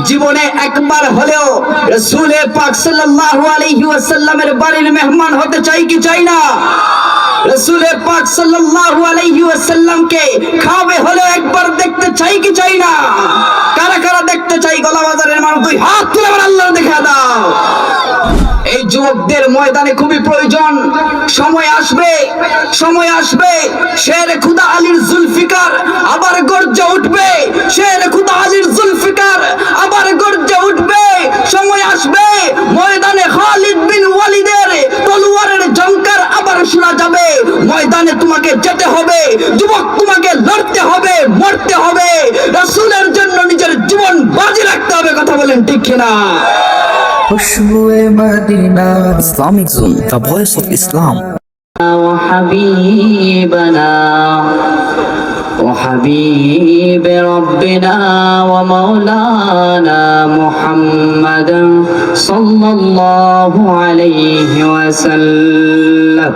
জীবনে একবার হলেও রসুলে পাক সাল্লাল্লাহু আলাইহি ওয়াসাল্লামের বাড়ির মেহমান হতে চাই কি চাই না? রসুলে পাক সাল্লাল্লাহু আলাইহি ওয়াসাল্লামকে খাবে হলেও একবার দেখতে চাই কি চাই না? কারা কারা দেখতে চাই? গলা বাজারের মানুষ দুই হাত তুলে আল্লাহ দেখা দাও। এই যুবকদের ময়দানে খুবই প্রয়োজন। সময় আসবে সময় আসবে। শের খুদা আলীর জুলফিকার আবার গর্জে উঠবে। শের খুদা আলীর জুলফিকার আবার গর্জে উঠবে। সময় আসবে, ময়দানে খালিদ বিন ওয়ালিদের তলোয়ারের জঙ্কার আবার শোনা যাবে। ময়দানে তোমাকে যেতে হবে, যুবক তোমাকে লড়তে হবে, মরতে হবে। রাসূলের জন্য নিজের জীবন বাজি রাখতে হবে, কথা বলেন ঠিক কিনা? খুশবুয়ে Madina Islamic zone the voice of Islam وحبيبنا وحبيب ربنا ومولانا محمد صلى الله عليه وسلم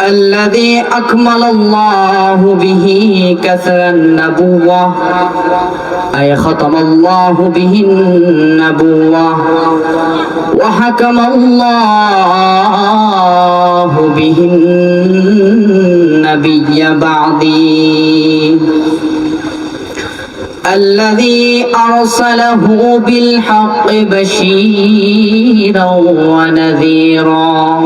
الذي أكمل الله به كثر النبوة. أي ختم الله به النبوة. وحكم الله به النبي بعدي. الذي أرسله بالحق بشيرا ونذيرا.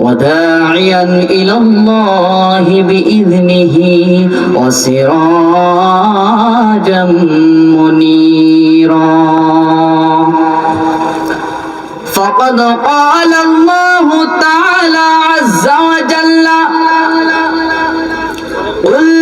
وداعيا إلى الله بإذنه وسراجا منيرا. فقد قال الله تعالى عز وجل قل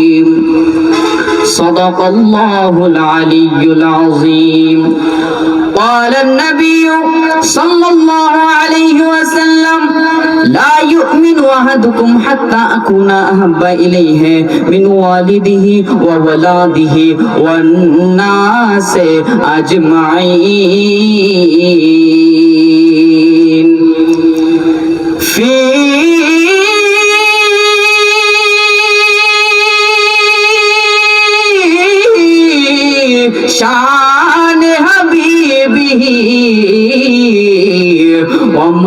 صدق الله العلي العظيم. قال النبي صلى الله عليه وسلم لا يؤمن أحدكم حتى أكون أحب إليه من والده وولاده والناس أجمعين.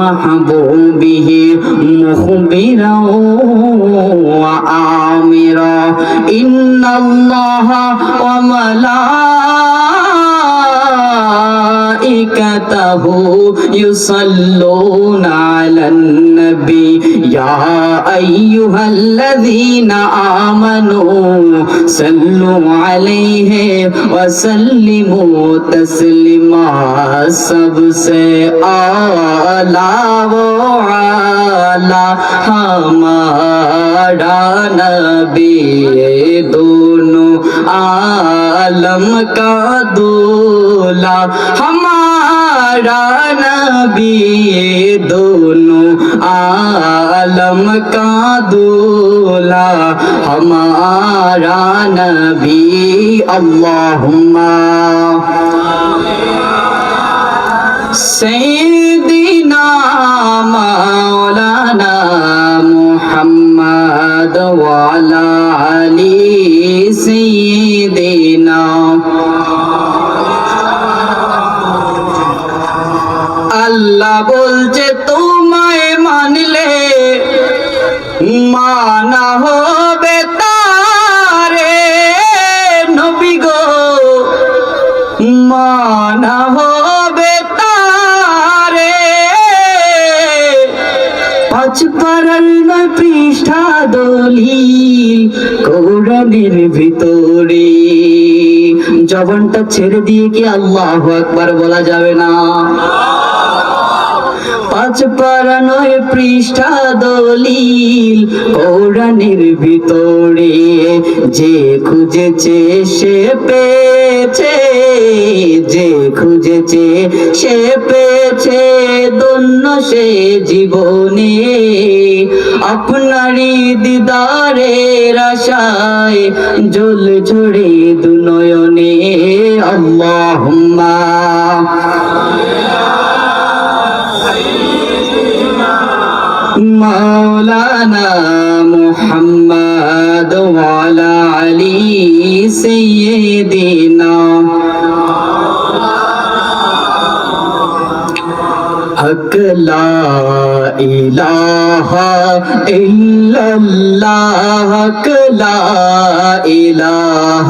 ومحبوبه مخبرا وآمرا إن الله وملائكته يصلون على النبي يا أيها الذين آمنوا صلوا عليه وسلموا تسليما سب سے آلہ و عالی ہمارا نبی دونوں عالم کا دولا ہمارا نبی دونوں বনু আলম কা দুলা हमारा नबी अल्लाहुम्मा सैयद কোরআনের ভিতরে। জবানটা ছেড়ে দিয়ে কি আল্লাহ একবার বলা যাবে না? পাঁচ পারা নয় পৃষ্ঠা দলিল কোরআনের ভিতরে যে খুঁজেছে সে পেয়েছে, যে খুঁজেছে সে পেয়েছে দন্য সে জীবনে। আপনারই দিদারের আশায় জল ঝরে দুনয়নে, আল্লাহুম্মা। مولانا محمد وعلى علي سيدنا حق لا إله إلا الله حق لا إله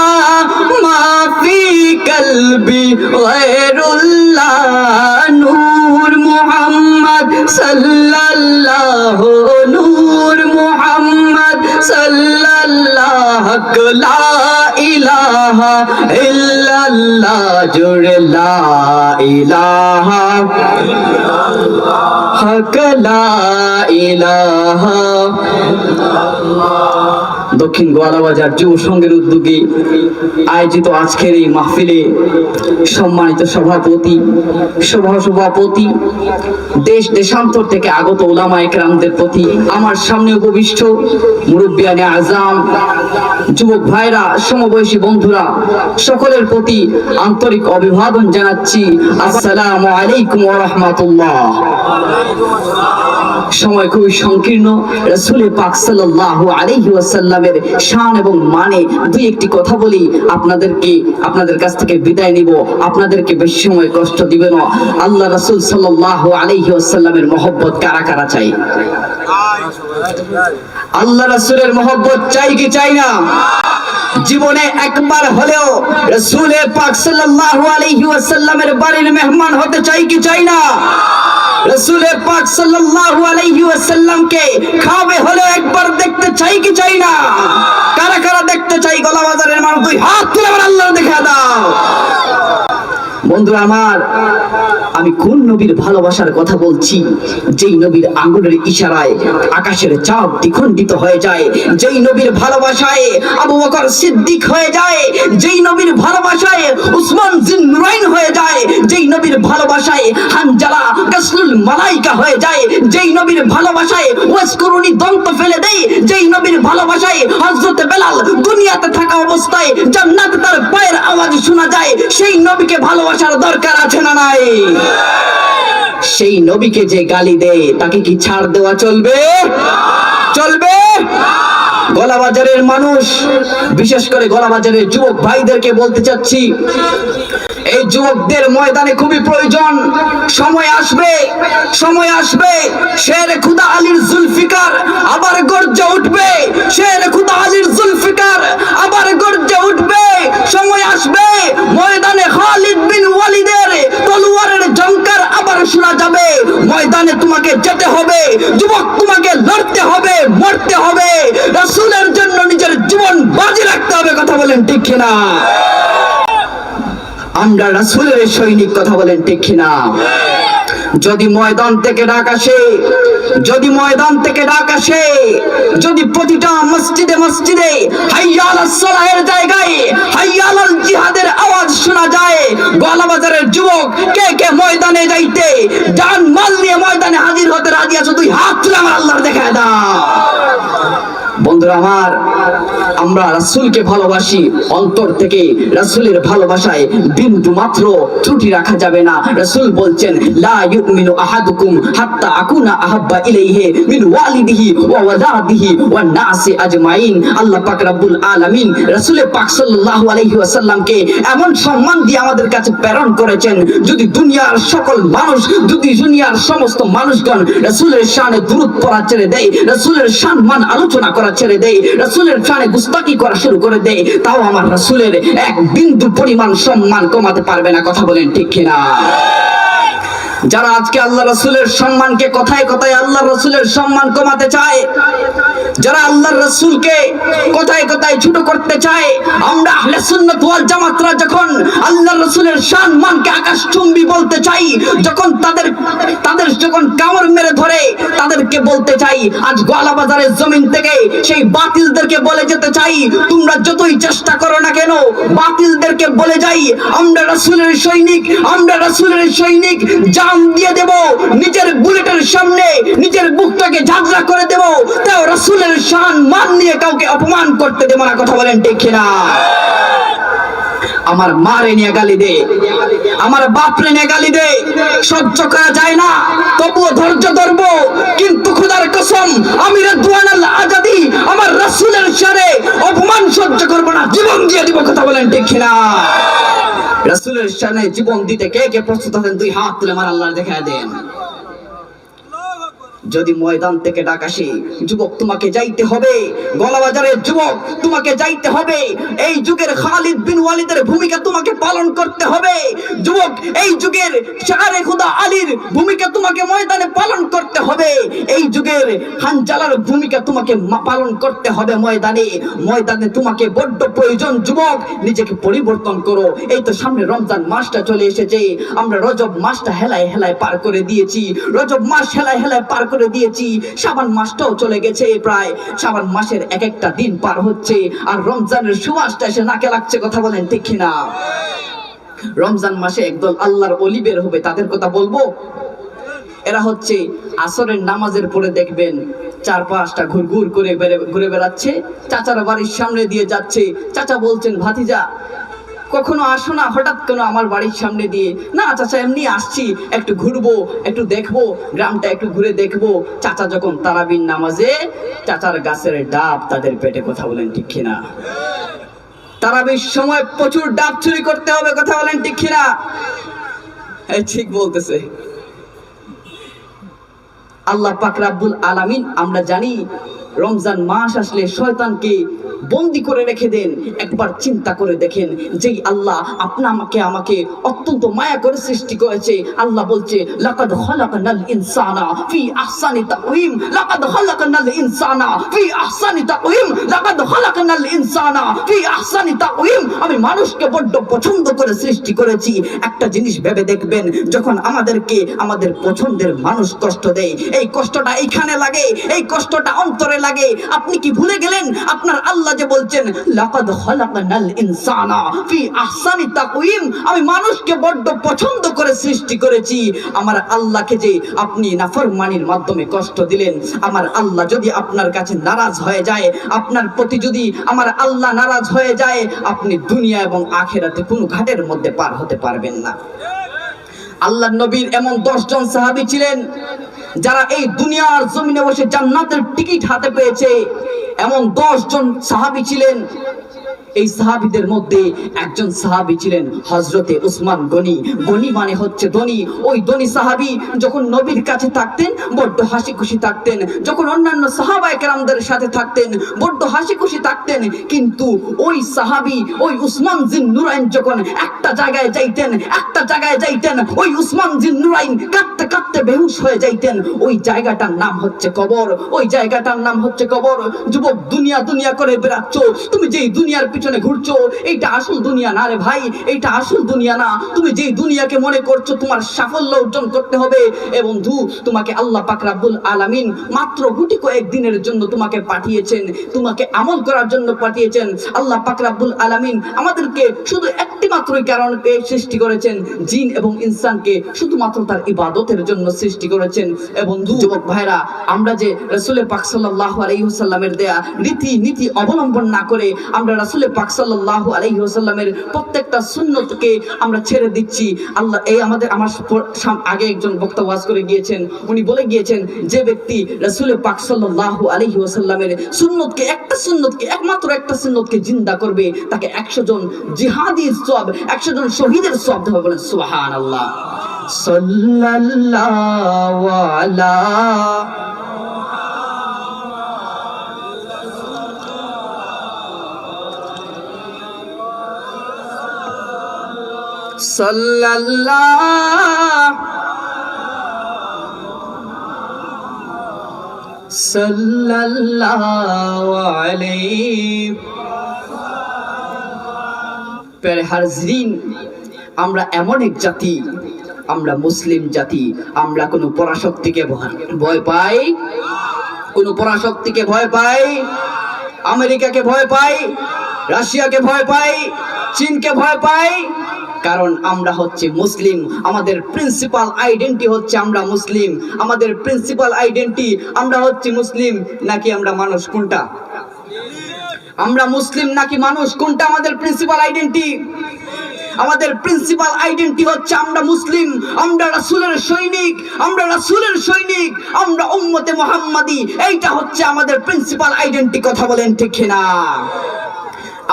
কলবি গয়রুল্লাহ নূর মুহাম্মদ সাল্লাল্লাহু নূর মুহাম্মদ সাল্লাল্লাহ লা ইলাহা ইল্লাল্লাহ জুড়ে লা ইলাহা হক দক্ষিণ গোয়ালাবাজার যুব সংঘের উদ্যোগে আয়োজিত আজকের এই মাহফিলে সম্মানিত সভাপতি সভা সভাপতি দেশ দেশান্তর থেকে আগত ওলামা একরামদের প্রতি আমার সামনে উপবিষ্ট মুরব্বিয়ানে আজাম, যুবক ভাইরা, সমবয়সী বন্ধুরা, সকলের প্রতি আন্তরিক অভিবাদন জানাচ্ছি। আসসালামু আলাইকুম রাহমাতুল্লাহ। সময় খুবই সংকীর্ণ। রসুল পাক সাল্লাল্লাহু আলাইহি ওয়াসাল্লামের শান এবং মানে দুই একটি কথা বলি, আপনাদেরকে, আপনাদের কাছ থেকে বিদায় নিব। আপনাদেরকে বেশি সময় কষ্ট দিবে না। আল্লাহ রাসূল সাল্লাল্লাহু আলাইহি ওয়াসাল্লামের মহব্বত কারা কারা চাই আল্লাহ রাসূলের মহব্বত চাই কি চাই না? জীবনে একবার হলেও রসুল পাক সাল্লাল্লাহু আলাইহি ওয়াসাল্লামের বাড়ির মেহমান হতে চাই কি চাই না? রসুল পাক সাল্লাল্লাহু আলাইহি ওয়াসাল্লামকে খাবে হলো একবার দেখতে চাই কি চাই না? কারা কারা দেখতে চাই? গলা বাজারের মানুষ দুই হাত তুলে আল্লাহ দেখা দাও। বন্ধুরা আমার, আমি কোন নবীর ভালোবাসার কথা বলছি? যেই নবীর আঙ্গুলের ইশারায় আকাশের চাপ দ্বিখণ্ডিত হয়ে যায়, যেই নবীর ভালোবাসায় আবু বকর সিদ্দিক হয়ে যায়, যেই নবীর ভালোবাসায় উসমান জিন নুরাইন হয়ে যায়, যেই নবীর ভালোবাসায় হানজালা কাসলুল মালাইকা হয়ে যায়, যেই নবীর ভালোবাসায় ওয়াসকুরুনি দন্ত ফেলে দেয়, যেই নবীর ভালোবাসায় হযরত বেলাল দুনিয়াতে থাকা অবস্থায় জান্নাতে তার পায়ের আওয়াজ শোনা যায়, সেই নবীকে ভালোবাসার দরকার আছে না নাই? সেই নবীকে যে গালি দেয় তাকে কি ছাড় দেওয়া চলবে? চলবে? গলাবাজারের মানুষ, বিশেষ করে গলাবাজারের যুবক ভাইদেরকে বলতে চাচ্ছি, এই যুবকদের ময়দানে খুবই প্রয়োজন। সময় আসবে সময় আসবে, শের খুদা আলীর জুলফিকার আবার গর্জে উঠবে। শের খুদা আলীর জুলফিকার আবার গর্জে উঠবে। সময় আসবে। তোমাকে যেতে হবে, যুবক তোমাকে লড়তে হবে, মরতে হবে। রসুলের জন্য নিজের জীবন বাজি রাখতে হবে, কথা বলেন ঠিক কিনা? আমরা রাসুলের সৈনিক, কথা বলেন ঠিক কিনা? যদি ময়দান থেকে ডাক আসে যদি ময়দান থেকে ডাক আসে, যদি প্রতিটা মসজিদে মসজিদে হাইয়াল সলাহের জায়গায় হাইয়াল জিহাদের আওয়াজ শোনা যায় গলাবাজারের যুবক কে কে ময়দানে যাইতে যান মাল নিয়ে ময়দানে হাজির হতে রাজি আছো তুই হাত আল্লাহ আল্লাহর দেখায় দাও। বন্ধুরা আমার, আমরা রাসূলকে ভালোবাসি, অন্তর থেকে রাসূলের ভালোবাসায় বিন্দু মাত্র ত্রুটি রাখা যাবে না। রাসূল বলছেন, লা ইউমিনু আহাদুকুম হাত্তা আকুনা আহাব্বা ইলাইহি মিন ওয়ালিদিহি ওয়া ওয়ালাদিহি নাসি আজমাইন। আল্লাহ পাক রব্বুল আলামিন পাক সাল্লাল্লাহু আলাইহি ওয়াসাল্লামকে এমন সম্মান দিয়ে আমাদের কাছে প্রেরণ করেছেন, যদি দুনিয়ার সকল মানুষ, যদি দুনিয়ার সমস্ত মানুষগণ রাসূলের শানে দুরূদ পড়া ছেড়ে দেয়, রাসূলের সম্মান আলোচনা করা ছেড়ে দেয় রসুলের ফানে গুস্তাকি করা শুরু করে দেয় তাও আমার রাসূলের এক বিন্দু পরিমাণ সম্মান কমাতে পারবে না, কথা বলেন ঠিক কিনা? যারা আজকে আল্লাহ রসুলের সম্মানকে কথায় কথায় আল্লাহ রসুলের সম্মান কমাতে চায় যারা আল্লাহর রসুলকে কথায় কথায় ছোট করতে চায়, আমরা আহলে সুন্নাত ওয়াল জামাতরা যখন আল্লাহর রসুলের সম্মানকে আকাশচুম্বী বলতে চাই, যখন তাদের তাদের যখন কামড় মেরে ধরে, তাদেরকে বলতে চাই, আজ গোয়ালা বাজারের জমিন থেকে সেই বাতিলদেরকে বলে যেতে চাই, তোমরা যতই চেষ্টা করো না কেন, বাতিলদেরকে বলে যাই, আমরা রাসূলের সৈনিক, আমরা রাসূলের সৈনিক, জান দিয়ে দেব, নিজের বুলেটের সামনে, নিজের বুকটাকে ঝাঁঝরা করে দেব, তাও রাসূলের শান মান নিয়ে কাউকে অপমান করতে দেব না কথা বলেন ঠিক না আমার মারে নিয়ে গালি দে, আমার বাপরে নিয়ে গালি দে, সহ্য করা যায় না, তবুও ধৈর্য ধরবো, কিন্তু খোদার কসম আমি রেদওয়ান আল আজাদি আমার রাসূলের শানে অপমান সহ্য করব না, জীবন দিয়ে দিব কথা বলেন ঠিক না রাসূলের শানে জীবন দিতে কে কে প্রস্তুত আছেন? দুই হাত তুলে আমার আল্লাহ দেখা দেন। যদি ময়দান থেকে ডাক আসে, যুবক তোমাকে যাইতে হবে। গলাবাজারের যুবক তোমাকে যাইতে হবে। এই যুগের খালিদ বিন ওয়ালিদের ভূমিকা তোমাকে পালন করতে হবে। যুবক, এই যুগের শাহরে খুদা আলীর ভূমিকা তোমাকে ময়দানে পালন করতে হবে। এই যুগের হানজালার ভূমিকা তোমাকে পালন করতে হবে ময়দানে। ময়দানে তোমাকে বড্ড প্রয়োজন, যুবক। নিজেকে পরিবর্তন করো। এই তো সামনে রমজান মাসটা চলে এসেছে। আমরা রজব মাসটা হেলায় হেলায় পার করে দিয়েছি। রজব মাস হেলায় হেলায় পার করে দিয়েছি। শাবান মাসটাও চলে গেছে প্রায়। শাবান মাসের এক একটা দিন পার হচ্ছে। আর রমজানের সুমাসটা এসে নাকে লাগছে কথা বলেন ঠিক না রমজান মাসে একদল আল্লাহর অলি বের হবে, তাদের কথা বলব? এরা হচ্ছে আসরের নামাজের পরে দেখবেন চার পাঁচটা ঘুর ঘুর করে ঘুরে বেড়াচ্ছে। চাচার বাড়ির সামনে দিয়ে যাচ্ছে। চাচা বলছেন, ভাতিজা কখনো আসো না হঠাৎ কেন আমার বাড়ির সামনে দিয়ে? না, চাচা, এমনি আসছি, একটু ঘুরবো, একটু দেখব, গ্রামটা একটু ঘুরে দেখব। চাচা যখন তারাবিন নামাজে, চাচার গাছের ডাব তাদের পেটে কথা বলেন, ঠিক কিনা? তারাবির সময় প্রচুর ডাব চুরি করতে হবে, কথা বলেন, ঠিক কিনা? ঠিক বলতেছে। আল্লাহ পাক রাব্বুল আলামিন, আমরা জানি, রমজান মাস আসলে শয়তানকে বন্দি করে রেখে দেন। একবার চিন্তা করে দেখেন যেই আল্লাহ আপনা আমাকে আমাকে অত্যন্ত মায়া করে সৃষ্টি করেছে। আল্লাহ বলছে, লাকাদ খালাকনাল ইনসানা ফি আহসানি তাকওয়িম, লাকাদ খালাকনাল ইনসানা ফি আহসানি তাকওয়িম, লাকাদ খালাকনাল ইনসানা ফি আহসানি তাকওয়িম। আমি মানুষকে বড্ড পছন্দ করে সৃষ্টি করেছি। একটা জিনিস ভেবে দেখবেন, যখন আমাদেরকে, আমাদের পছন্দের মানুষ কষ্ট দেয়, এই কষ্টটা এইখানে লাগে, এই কষ্টটা অন্তরে লাগে। আপনি কি ভুলে গেলেন? আপনার আল্লাহ যে বলছেন, লাকাদ খালাকনাল ইনসানা ফি আহসানি তাকওয়িম। আমি মানুষকে বড্ড পছন্দ করে সৃষ্টি করেছি। আমার আল্লাহকে যে আপনি নাফরমানির মাধ্যমে কষ্ট দিলেন, আমার আল্লাহ যদি আপনার কাছে নারাজ হয়ে যায়, আপনার প্রতি যদি আমার আল্লাহ নারাজ হয়ে যায়, আপনি দুনিয়া এবং আখেরাতে কোনো ঘাটের মধ্যে পার হতে পারবেন না। আল্লাহ নবীর এমন দশজন সাহাবী ছিলেন যারা এই দুনিয়ার জমিনে বসে জান্নাতের টিকিট হাতে পেয়েছে, এমন দশজন সাহাবী ছিলেন। এই সাহাবীদের মধ্যে একজন সাহাবী ছিলেন হজরতে উসমান গনি। গনি মানে হচ্ছে ধনী। ওই ধনী সাহাবী যখন নবীর কাছে থাকতেন, বড্ড হাসি খুশি থাকতেন। যখন অন্যান্য সাহাবায়ে কেরামদের সাথে থাকতেন, বড্ড হাসি খুশি থাকতেন। কিন্তু ওই সাহাবী, ওই উসমান জিন নুরাইন যখন একটা জায়গায় যাইতেন, একটা জায়গায় যাইতেন, ওই উসমান জিন নুরাইন কাঁদতে কাঁদতে বেহুশ হয়ে যাইতেন। ওই জায়গাটার নাম হচ্ছে কবর। ওই জায়গাটার নাম হচ্ছে কবর। যুবক, দুনিয়া দুনিয়া করে বেড়াচ্ছ। তুমি যেই দুনিয়ার পিছনে ঘুরছো, এইটা আসল দুনিয়া না রে ভাই? এইটা আসল দুনিয়া না। তুমি যেই দুনিয়াকে মনে করছ, তোমার সাফল্য অর্জন করতে হবে। এ বন্ধু, তোমাকে আল্লাহ পাক রাব্বুল আলামিন মাত্র গুটি কয়েক দিনের জন্য তোমাকে পাঠিয়েছেন। তোমাকে আমল করার জন্য পাঠিয়েছেন। আল্লাহ পাক রাব্বুল আলামিন আমাদেরকে শুধু একটি মাত্রই কারণকে সৃষ্টি করেছেন। জিন এবং ইনসানকে শুধুমাত্র তার ইবাদতের জন্য সৃষ্টি করেছেন। বন্ধু, যুবক ভাইরা, আমরা যে রাসূলের পাক সাল্লাল্লাহু আলাইহি ওয়াসাল্লামের দেয়া রীতি নীতি অবলম্বন না করে আমরা রাসূলের পাক সাল্লাল্লাহু আলাইহি ওয়াসাল্লামের প্রত্যেকটা সুন্নতকে আমরা ছেড়ে দিচ্ছি। আল্লাহ, এই আমাদের, আমার আগে একজন বক্তা করে গিয়েছেন। উনি বলে গিয়েছেন, যে ব্যক্তি রাসূলের পাক সাল্লাল্লাহু আলাইহি ওয়াসাল্লামের সুন্নতকে, একটা সুন্নতকে, একমাত্র একটা সুন্নতকে জিন্দা করবে, তাকে 100 জন জিহাদির সওয়াব 100 জন শহীদের সওয়াব দেবে বলেন সুবহানাল্লাহ। সাল্লাল্লাহু আলা সাল্লাল্লাহু সাল্লাল্লাহু আলাইহি প্যারে হাজরিন আমরা এমন এক জাতি আমরা মুসলিম জাতি, আমরা কোনো পরাশক্তিকে ভয়- পাই? কোন পরাশক্তিকে ভয় পাই? আমেরিকাকে ভয় পাই? রাশিয়াকে ভয় পাই? চীনকে ভয় পাই? কারণ আমরা হচ্ছে মুসলিম। আমাদের প্রিন্সিপাল আইডেন্টি হচ্ছে আমরা মুসলিম। আমাদের প্রিন্সিপাল আইডেন্টি আমরা হচ্ছে মুসলিম। নাকি আমরা মানুষ কোনটা? আমরা মুসলিম নাকি মানুষ? কোনটা আমাদের প্রিন্সিপাল আইডেন্টি আমাদের প্রিন্সিপাল আইডেন্টি হচ্ছে আমরা মুসলিম, আমরা রাসুলের সৈনিক, আমরা রাসুলের সৈনিক, আমরা উম্মতে মোহাম্মাদি। এইটা হচ্ছে আমাদের প্রিন্সিপাল আইডেন্টি কথা বলেন ঠিক না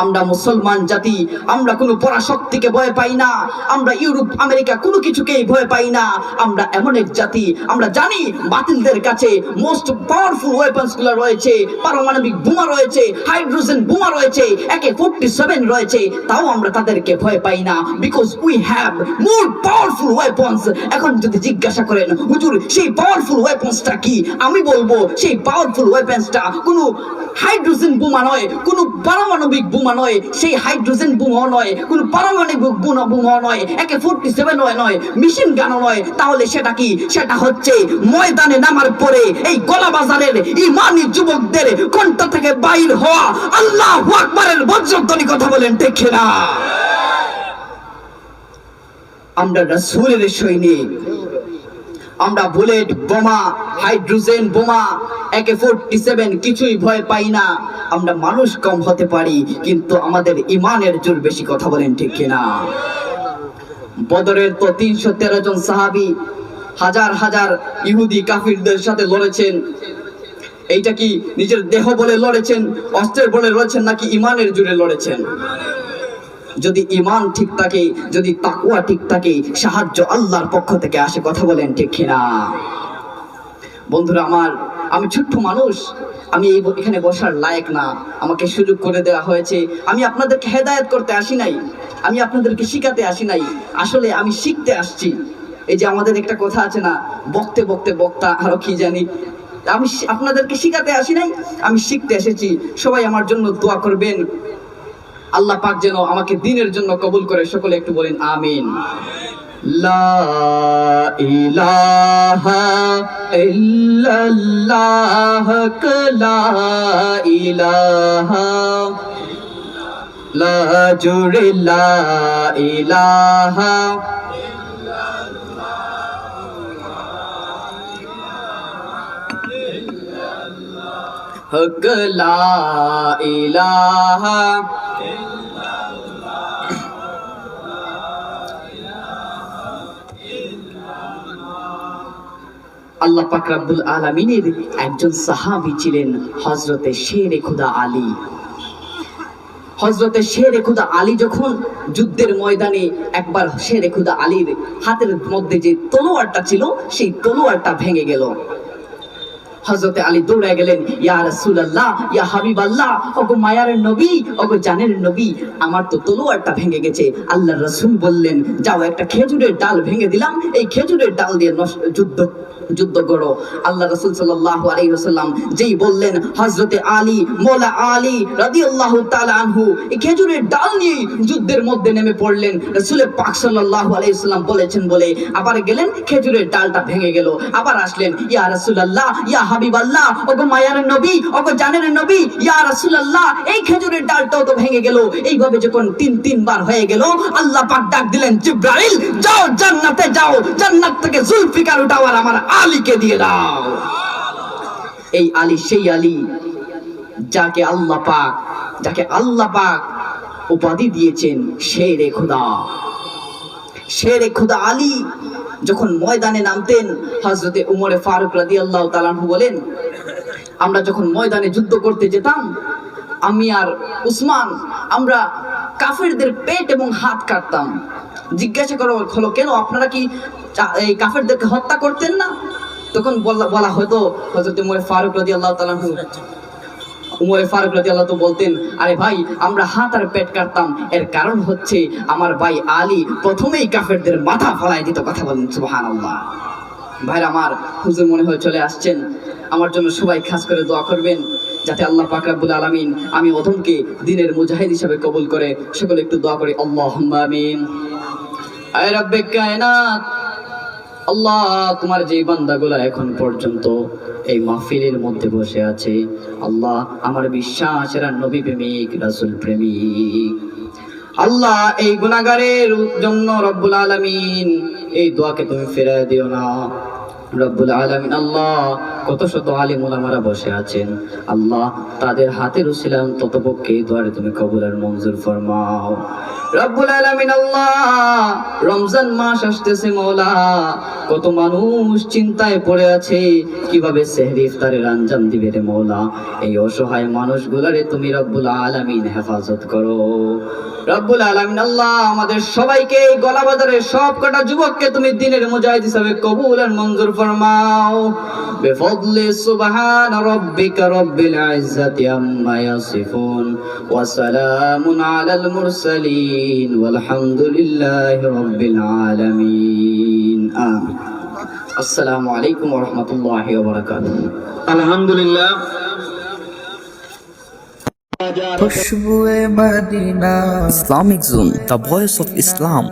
আমরা মুসলমান জাতি, আমরা কোনো পরাশক্তিকে ভয় পাই না, আমরা ইউরোপ, আমেরিকা কোনো কিছুকেই ভয় পাই না, আমরা এমন এক জাতি, আমরা জানি বাতিলদের কাছে মোস্ট পাওয়ারফুল ওয়েপন্সগুলো রয়েছে, পারমাণবিক বোমা রয়েছে হাইড্রোজেন বোমা রয়েছে একে ফোরটি সেভেন রয়েছে, তাও আমরা তাদেরকে ভয় পাই না because we have more powerful weapons এখন যদি জিজ্ঞাসা করেন, হুজুর, সেই পাওয়ারফুল ওয়েপন্সটা কি? আমি বলব, সেই পাওয়ারফুল ওয়েপন্সটা কোনো হাইড্রোজেন বোমা নয়, কোনো পারমাণবিক বোমা নয়, সেই হাইড্রোজেন বোমা নয়, কোনো পারমাণবিক বোমা বোমা নয়, একে ফোরটি সেভেন নয় নয় মেশিন গানও নয়। তাহলে সেটা কি? সেটা হচ্ছে ময়দানে নামার পরে এই গলা বাজারের ইমানি যুবকদের কণ্ঠ থেকে বাইর হওয়া আল্লাহ আকবরের বজ্রধ্বনি কথা বলেন, ঠিক না আমরা রাসূলের সৈনিক। আমরা বুলেট, বোমা, হাইড্রোজেন বোমা, একে ফোরটি সেভেন কিছুই ভয় পাই না। আমরা মানুষ কম হতে পারি, কিন্তু আমাদের ইমানের জোর বেশি কথা বলেন ঠিক কিনা? বদরের তো তিনশো তেরো জন সাহাবি হাজার হাজার ইহুদি কাফিরদের সাথে লড়েছেন। এইটা কি নিজের দেহ বলে লড়েছেন, অস্ত্রের বলে লড়েছেন, নাকি ইমানের জুড়ে লড়েছেন? যদি ইমান ঠিক থাকে, যদি তাকুয়া ঠিক থাকে, সাহায্য আল্লাহর পক্ষ থেকে আসে, কথা বলেন ঠিক কিনা? বন্ধুরা আমার, আমি ছোট্ট মানুষ, আমি এই এখানে বসার লায়ক না। আমাকে সুযোগ করে দেওয়া হয়েছে। আমি আপনাদেরকে হেদায়ত করতে আসি নাই। আমি আপনাদেরকে শিখাতে আসি নাই। আসলে আমি শিখতে আসছি। এই যে আমাদের একটা কথা আছে না, বকতে বকতে বক্তা, আরও কি জানি। আমি আপনাদেরকে শিখাতে আসি নাই, আমি শিখতে এসেছি। সবাই আমার জন্য দোয়া করবেন। আল্লাহ পাক যেন আমাকে দিনের জন্য কবুল করে, সকলে একটু বলেন, আমিন। লা লা লা জুড়ে লা ইলাহা হক লা আল্লাহ পাক একজন সাহাবী ছিলেন হযরতে শের খুদা আলী। হজরতে শের খুদা আলী যখন যুদ্ধের ময়দানে একবার শের খুদা আলীর হাতের মধ্যে যে তলোয়ারটা ছিল, সেই তলোয়ারটা ভেঙে গেল। হযরতে আলী দৌড়ে গেলেন, ইয়া রাসূলুল্লাহ, ইয়া হাবিব আল্লাহ ওগো মায়ার নবী, ওগো জানের নবী, আমার তো তলোয়ারটা ভেঙে গেছে। আল্লাহ রাসূল বললেন, যাও একটা খেজুরের ডাল ভেঙে দিলাম, এই খেজুরের ডাল দিয়ে যুদ্ধ যুদ্ধ করো। আল্লাহ রসুল সাল্লাহ আলাইহি ওয়াসাল্লাম যেই বললেন হজরতে আলী, মোলা আলী রাদিয়াল্লাহু তাআলা আনহু খেজুরের ডাল নিয়ে যুদ্ধের মধ্যে নেমে পড়লেন। রসুল পাক সাল্লাল্লাহু আলাইহি ওয়াসাল্লাম বলেছেন বলে, আবার গেলেন, খেজুরের ডালটা ভেঙে গেল। আবার আসলেন, ইয়া রাসূলুল্লাহ, ইয়া হাবিবাল্লাহ, ওগো মায়ার নবী, ওগো জানের নবী, ইয়া রাসূলুল্লাহ, এই খেজুরের ডালটাও তো ভেঙে গেল। এইভাবে যখন তিন, তিনবার হয়ে গেল, আল্লাহ পাক ডাক দিলেন, জিব্রাইল, যাও জান্নাতে যাও। জান্নাত থেকে জুলফিকার উঠাও আর আমার আলীকে দিয়ে দাও। এই আলী সেই আলী যাকে আল্লাহ পাক, যাকে আল্লাহ পাক উপাধি দিয়েছেন শেরে খোদা। শেরে খুদা আলী যখন ময়দানে নামতেন হজরতে উমরে ফারুক রাদি আল্লাহ তালানহু বলেন, আমরা যখন ময়দানে যুদ্ধ করতে যেতাম, আমি আর উসমান, আমরা কাফেরদের পেট এবং হাত কাটতাম। জিজ্ঞাসা করো হলো কেন আপনারা কি এই কাফেরদেরকে হত্যা করতেন না? তখন বলা হতো হজরত উমরে ফারুক রাদি আল্লাহ তালানহু উমরে ফারুক রাদিয়াল্লাহু তো বলতেন, আরে ভাই, আমরা হাত আর পেট কাটতাম। এর কারণ হচ্ছে আমার ভাই আলী প্রথমেই কাফেরদের মাথা ফলাই দিত কথা বলেন, সুবহানাল্লাহ। ভাইরা আমার হুজুর মনে হয়ে চলে আসছেন। আমার জন্য সবাই খাস করে দোয়া করবেন, যাতে আল্লাহ পাক রাব্বুল আলামিন আমি অধমকে দিনের মুজাহিদ হিসাবে কবুল করে সকলে একটু দোয়া করি। আল্লাহুম্মা আমিন। আয় রাব্বে কায়নাত। আল্লাহ, তোমার যে বান্দাগুলা এখন পর্যন্ত এই মাহফিলের মধ্যে বসে আছে, আল্লাহ আমার বিশ্বাস এরা নবী প্রেমিক, রাসুল প্রেমিক। আল্লাহ, এই গুণাগারের জন্য রব্বুল আলমিন এই দোয়াকে তুমি ফেরায় দিও না। আল্লাহ রমজান মাস আসতেছে মৌলা কত মানুষ চিন্তায় পড়ে আছে, কীভাবে সেহরি ইফতারের আঞ্জাম দিবে রে মৌলা এই অসহায় মানুষগুলারে তুমি রব্বুল আলামিন হেফাজত করো। রব্বুল আলামিন, আল্লাহ আমাদের সবাইকে গলাবাজারের সব কটা যুবককে তুমি দিনের মুজাহিদ হিসাবে কবুল আর মঞ্জুর ফরমাও বেফদলি সুবহান রাব্বিকা রব্বিল ইজ্জাতি আম্মা ইয়াসিফুন ওয়া সালামুন আলাল মুরসালিন ওয়ালহামদুলিল্লাহি রাব্বিল আলামিন। আমিন। আসসালামু আলাইকুম ওয়া রাহমাতুল্লাহি ওয়া বারাকাতুহু। আলহামদুলিল্লাহ। Islamic zone the voice of Islam.